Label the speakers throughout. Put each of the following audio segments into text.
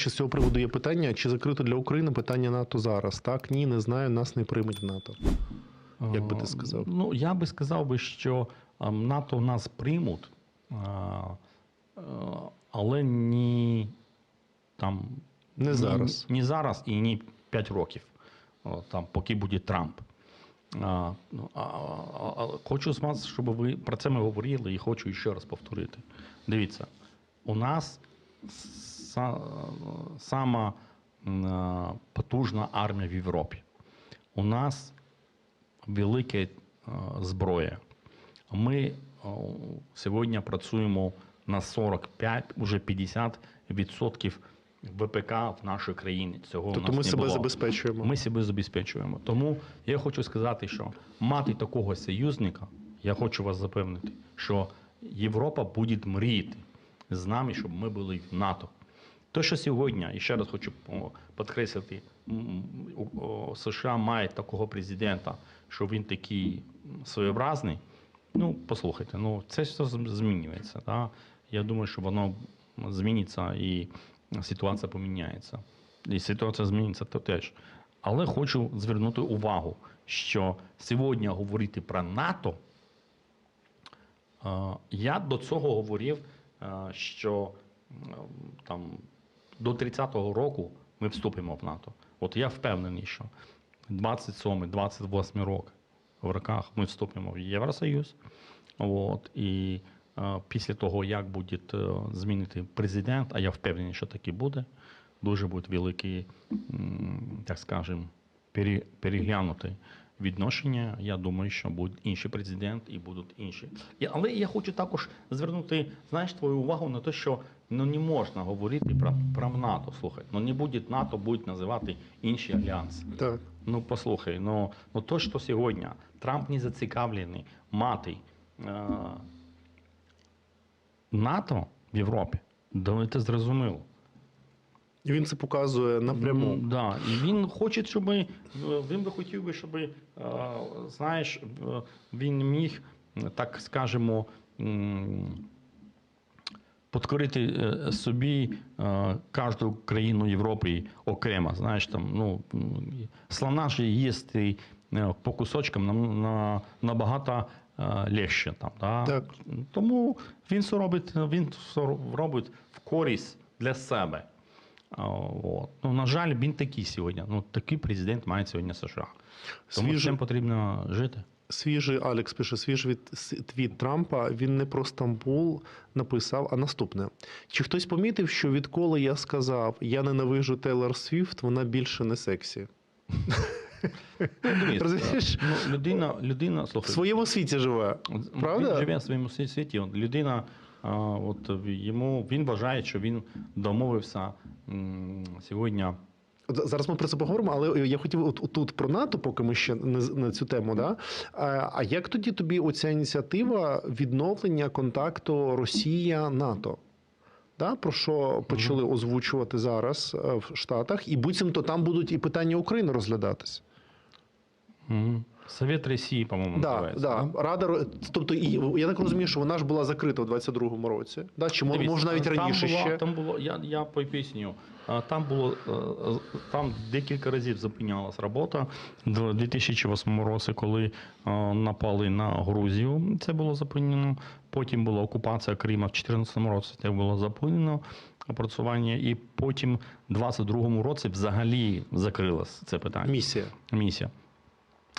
Speaker 1: Чи з цього приводу є питання, чи закрито для України питання НАТО зараз? Так, ні, не знаю, нас не приймуть в НАТО. Як би ти
Speaker 2: Е,
Speaker 1: сказав?
Speaker 2: Ну, я би сказав би, що е, НАТО нас приймуть, е, е, але ні там
Speaker 1: Не зараз.
Speaker 2: Ні, зараз і ні 5 років, там, поки буде Трамп. А, ну, а, а, а, хочу з вас, щоб ви про це ми говорили, і хочу ще раз повторити. Дивіться, у нас сама потужна армія в Європі. У нас велика зброя. Ми сьогодні працюємо на 45, уже 50 відсотків ВПК в нашій країні. Цього у
Speaker 1: Тобто
Speaker 2: нас
Speaker 1: ми
Speaker 2: не
Speaker 1: себе
Speaker 2: було.
Speaker 1: забезпечуємо.
Speaker 2: Ми себе забезпечуємо. Тому я хочу сказати, що мати такого союзника, я хочу вас запевнити, що Європа буде мріяти з нами, щоб ми були в НАТО. То, що сьогодні, і ще раз хочу підкреслити, США має такого президента, що він такий своєобразний. Ну, послухайте, ну це все змінюється. Да? Я думаю, що воно зміниться і ситуація поміняється. І ситуація зміниться теж. Але хочу звернути увагу, що сьогодні говорити про НАТО. е, Я до цього говорив, е, що там до 30-го року ми вступимо в НАТО. От я впевнений, що 27-28 рок в роках ми вступимо в Євросоюз. От, і е, після того, як буде е, змінити президент, а я впевнений, що так і буде, дуже будуть великі, так скажемо, пере- переглянути відношення. Я думаю, що буде інший президент і будуть інші. І, але я хочу також звернути знаєш, твою увагу на те, що ну, не можна говорити про, про НАТО. Слухай, ну не буде НАТО, будуть називати інші альянси.
Speaker 1: Так.
Speaker 2: Ну, послухай, ну, ну то, що сьогодні Трамп не зацікавлений мати е, НАТО в Європі, давайте зрозуміло.
Speaker 1: І він це показує напряму.
Speaker 2: М, Да. І він хоче, щоб е, він би хотів би, щоб, е, знаєш, е, він міг, так скажемо, е, собі кожну країну Європи окремо. Знаєш, там, ну, слона ж їсти по кусочкам нам на, набагато легше. Там, да?
Speaker 1: Так.
Speaker 2: Тому він це робить, він це робить в користь для себе. От. Ну, на жаль, він такий сьогодні. Ну, такий президент має сьогодні США. Тому
Speaker 1: Свіжий-
Speaker 2: цим потрібно жити.
Speaker 1: Свіжий Алекс пише, свіжий твіт Трампа. Він не про Стамбул написав, а наступне. Чи хтось помітив, що відколи я сказав я ненавижу Тейлор Свіфт, вона більше не сексі? Розумієш?
Speaker 2: Ну, людина, людина,
Speaker 1: В своєму світі живе. Правда?
Speaker 2: Він живе в своєму світі. Людина, от йому він вважає, що він домовився сьогодні.
Speaker 1: Зараз ми про це поговоримо, але я хотів от тут про НАТО, поки ми ще не на цю тему. Да? А, як тоді тобі оця ініціатива відновлення контакту Росія-НАТО? Да, про що почали озвучувати зараз е, в Штатах, і буцімто там будуть і питання України розглядатись.
Speaker 2: Мгм. Совет Росії, по-моєму,
Speaker 1: Да,
Speaker 2: називається.
Speaker 1: да. Рада, тобто, і, я так розумію, що вона ж була закрита у 22-му році. Да? Чи
Speaker 2: Дивіться,
Speaker 1: може навіть
Speaker 2: там
Speaker 1: раніше
Speaker 2: було,
Speaker 1: ще?
Speaker 2: Там було, я, я поясню. Там було е, е, там декілька разів зупинялась робота в 2008 році, коли е, напали на Грузію. Це було зупинено. Потім була окупація Криму в 2014 році. Це було зупинено опрацювання, і потім в 2022 році взагалі закрилось це питання
Speaker 1: Місія.
Speaker 2: місія.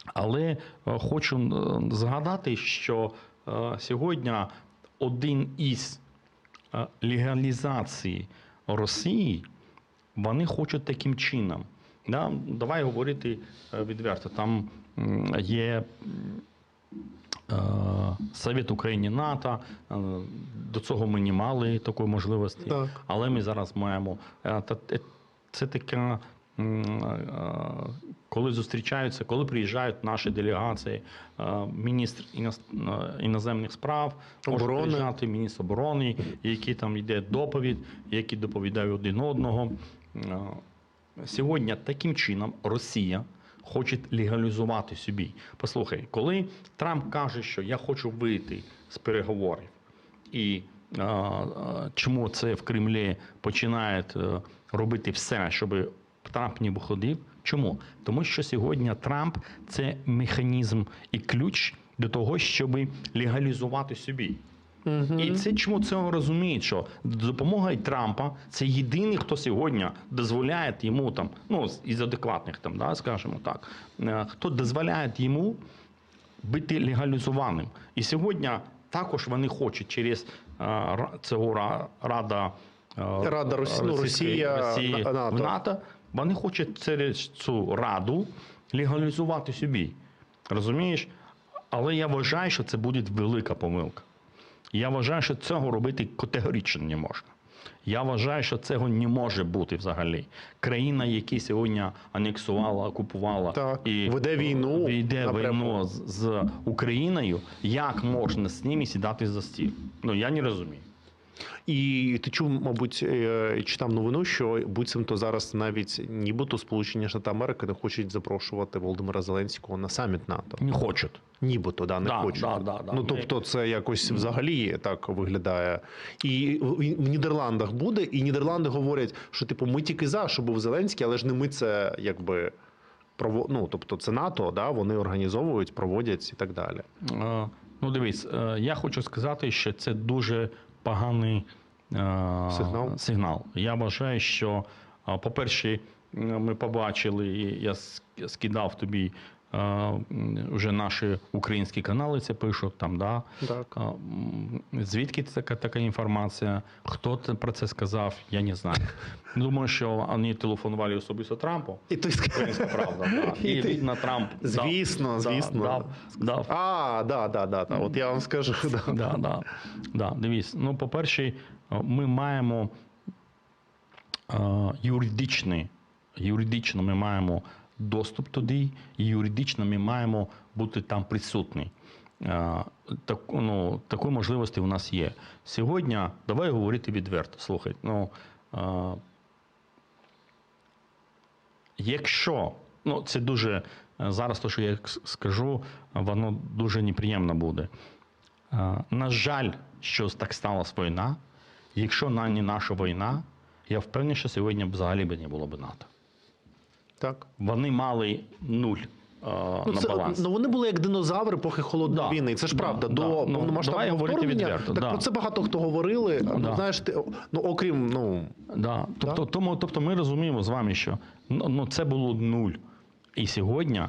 Speaker 2: Але е, хочу згадати, що е, сьогодні один із е, легалізацій Росії вони хочуть таким чином. Да? Давай говорити відверто. Там є е, Совет України НАТО. До цього ми не мали такої можливості.
Speaker 1: Так.
Speaker 2: Але ми зараз маємо. Це така. Коли зустрічаються, коли приїжджають наші делегації, е, міністр е, іноземних справ,
Speaker 1: Оборони.
Speaker 2: приїжджати міністр оборони, який там йде доповідь, які доповідають один одного. Е, Сьогодні таким чином Росія хоче легалізувати собі. Послухай, коли Трамп каже, що я хочу вийти з переговорів, і е, е, чому це в Кремлі починають робити все, щоб Трамп не виходив. Чому? Тому що сьогодні Трамп це механізм і ключ до того, щоб легалізувати собі. І це чому це розуміють, що допомога Трампа це єдиний, хто сьогодні дозволяє йому там, ну із адекватних там, да, скажімо так, е, хто дозволяє йому бути легалізованим. І сьогодні також вони хочуть через е, цього Рада, е,
Speaker 1: Рада ну, Росія,
Speaker 2: Росії
Speaker 1: На- НАТО.
Speaker 2: в НАТО. Вони хочуть через цю раду легалізувати собі. Розумієш? Але я вважаю, що це буде велика помилка. Я вважаю, що цього робити категорично не можна. Я вважаю, що цього не може бути взагалі. Країна, яка сьогодні анексувала, окупувала
Speaker 1: Так,
Speaker 2: і
Speaker 1: веде війну
Speaker 2: веде
Speaker 1: напряму.
Speaker 2: війну з, з Україною, як можна з ними сідати за стіл? Ну я не розумію.
Speaker 1: І ти чув, мабуть, е, читав новину, що буцімто зараз навіть нібито Сполучені Штати Америки не хочуть запрошувати Володимира Зеленського на саміт НАТО.
Speaker 2: Не хочуть.
Speaker 1: Нібито, да, не
Speaker 2: Да,
Speaker 1: хочуть.
Speaker 2: да, да, да.
Speaker 1: Ну тобто, це якось взагалі так виглядає. І в Нідерландах буде, і Нідерланди говорять, що типу ми тільки за, що був Зеленський, але ж не ми це якби ну, тобто це НАТО, да, вони організовують, проводять і так далі.
Speaker 2: Е, Ну, дивись, е, я хочу сказати, що це дуже поганий е,
Speaker 1: Сигнал?
Speaker 2: сигнал. Я вважаю, що, е, по-перше, ми побачили, і я скидав тобі. Е, Вже наші українські канали це пишуть там, да.
Speaker 1: Так.
Speaker 2: М, Звідки така, така інформація? Хто це про це сказав? Я не знаю. Думаю, що вони телефонували особисто Трампу.
Speaker 1: І той
Speaker 2: Українська правда. Да.
Speaker 1: І
Speaker 2: І
Speaker 1: ти-
Speaker 2: видно, Трамп
Speaker 1: Звісно,
Speaker 2: дав-
Speaker 1: звісно.
Speaker 2: дав, дав
Speaker 1: А, да, да, да, да. От я вам скажу. Да.
Speaker 2: Да, да, да. Дивись, ну, по-перше, ми маємо е, юридичний, юридично ми маємо доступ туди, і юридично ми маємо бути там присутні. Е, Так, ну, такої можливості у нас є. Сьогодні, давай говорити відверто. Слухай, ну, е, якщо, ну це дуже е, зараз, то, що я скажу, воно дуже неприємно буде. Е, На жаль, що так сталася війна. Якщо не наша війна, я впевнений, що сьогодні взагалі б не було б НАТО.
Speaker 1: Так.
Speaker 2: Вони мали нуль е,
Speaker 1: Ну,
Speaker 2: на
Speaker 1: це,
Speaker 2: баланс.
Speaker 1: ну вони були як динозаври епохи холодної
Speaker 2: Да.
Speaker 1: війни. Це ж правда.
Speaker 2: да.
Speaker 1: До
Speaker 2: Ну, давай
Speaker 1: повномасштабного
Speaker 2: говорити
Speaker 1: вторгнення.
Speaker 2: відверто,
Speaker 1: Так
Speaker 2: да.
Speaker 1: про це багато хто говорили. Ну, знаєш, ти, ну окрім ну
Speaker 2: Да. Тобто, тому, тобто ми розуміємо з вами, що ну, ну, це було нуль. І сьогодні,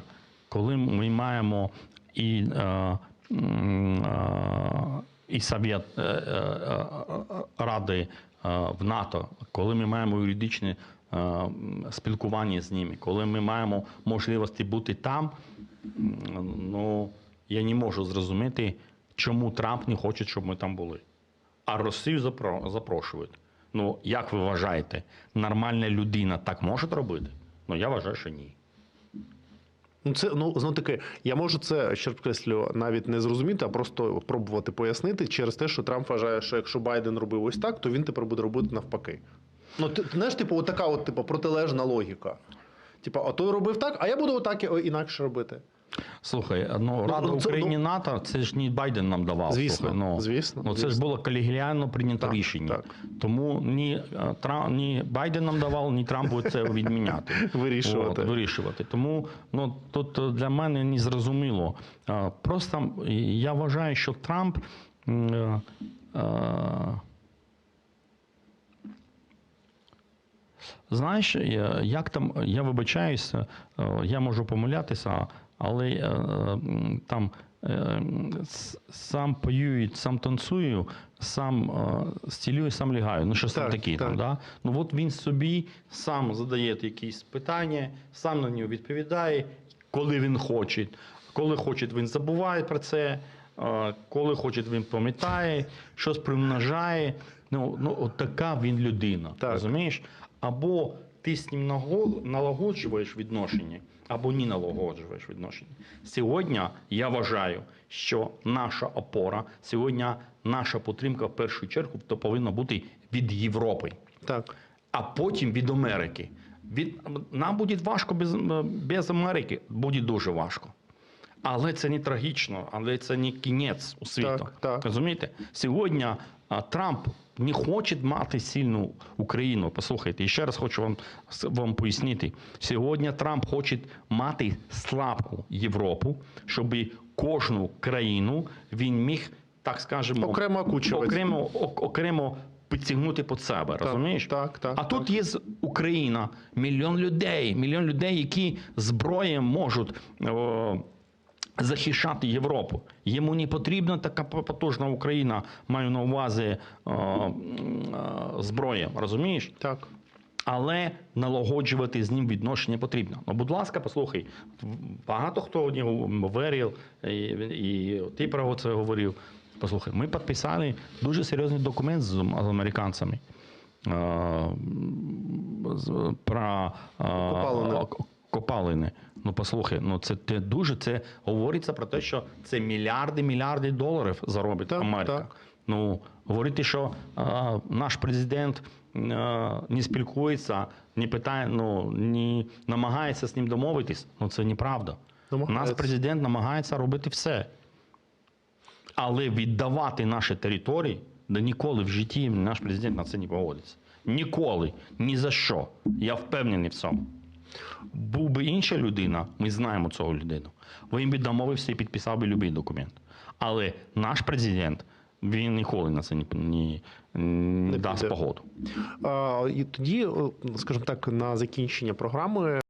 Speaker 2: коли ми маємо і, е, е, і Совєт е, е, е, Ради е, в НАТО, коли ми маємо юридичне е, спілкування з ними, коли ми маємо можливості бути там, ну я не можу зрозуміти, чому Трамп не хоче, щоб ми там були. А Росію запро- запрошують. Ну, як ви вважаєте, нормальна людина так може робити? Ну, я вважаю, що ні.
Speaker 1: Ну, це ну знов таки, я можу це ще підкреслю, навіть не зрозуміти, а просто пробувати пояснити через те, що Трамп вважає, що якщо Байден робив ось так, то він тепер буде робити навпаки. Ну, ти, ти знаєш, типу, от така от, типу, протилежна логіка. Типу, а той робив так, а я буду отак і- інакше робити.
Speaker 2: Слухай, ну Рада
Speaker 1: ну, це,
Speaker 2: Україні
Speaker 1: ну-
Speaker 2: НАТО, це ж не Байден нам давав.
Speaker 1: Звісно,
Speaker 2: слухай, ну,
Speaker 1: звісно,
Speaker 2: Ну, це ж
Speaker 1: звісно.
Speaker 2: було колегіально прийнято
Speaker 1: Так,
Speaker 2: рішення.
Speaker 1: так.
Speaker 2: Тому ні, е, Тра, ні Байден нам давав, ні Трамп буде це відміняти.
Speaker 1: Вирішувати.
Speaker 2: От, вирішувати. Тому ну, тут е, для мене не зрозуміло. Е, Просто я вважаю, що Трамп. м, е, е, Знаєш, як там, я вибачаюся, е, я можу помилятися, але е, там е, сам поюю, сам танцюю, сам стілюю, сам лягаю. Ну, щось там
Speaker 1: Так.
Speaker 2: Там, да? Ну от він собі сам задає якісь питання, сам на нього відповідає, коли він хоче. Коли хоче, він забуває про це. Коли хоче, він пам'ятає, щось примножає. Ну, ну от така він людина.
Speaker 1: Так.
Speaker 2: Розумієш? Або ти з ним налагоджуєш відношення, або не налагоджуєш відношення. Сьогодні я вважаю, що наша опора, сьогодні наша підтримка в першу чергу то повинна бути від Європи,
Speaker 1: Так.
Speaker 2: а потім від Америки. Від, нам буде важко без, без Америки, буде дуже важко. Але це не трагічно, але це не кінець у світу.
Speaker 1: Так, так.
Speaker 2: Розумієте? Сьогодні Трамп не хоче мати сильну Україну. Послухайте, і ще раз хочу вам, вам пояснити. Сьогодні Трамп хоче мати слабку Європу, щоб кожну країну він міг, так скажемо,
Speaker 1: Окремо окучувати.
Speaker 2: окремо, окремо підтягнути під себе. розумієш?
Speaker 1: Так, так.
Speaker 2: А тут є Україна, мільйон людей, мільйон людей, які зброєю можуть о, захищати Європу. Йому не потрібна така потужна Україна, маю на увазі о, е, зброя, розумієш?
Speaker 1: Так.
Speaker 2: Але налагоджувати з ним відношення потрібно. Ну, будь ласка, послухай, багато хто в нього вірив, і, і ти про це говорив. Послухай, ми підписали дуже серйозний документ з, з американцями. е, Про е,
Speaker 1: Копалини.
Speaker 2: Ну послухай, ну це те дуже це говориться про те, що це мільярди, мільярди доларів заробить
Speaker 1: Так,
Speaker 2: Америка.
Speaker 1: так.
Speaker 2: Ну, говорити, що е, наш президент е, не спілкується, не питає, ну не намагається з ним домовитись. Ну це неправда.
Speaker 1: Намагається.
Speaker 2: Наш президент намагається робити все. Але віддавати наші території, да ніколи в житті наш президент на це не погодиться. Ніколи, ні за що. Я впевнений в цьому. Був би інша людина, ми знаємо цього людину. Він би домовився і підписав би будь-який документ. Але наш президент, він ніколи на це не, ні, не дасть погоду.
Speaker 1: А, і тоді, скажімо так, на закінчення програми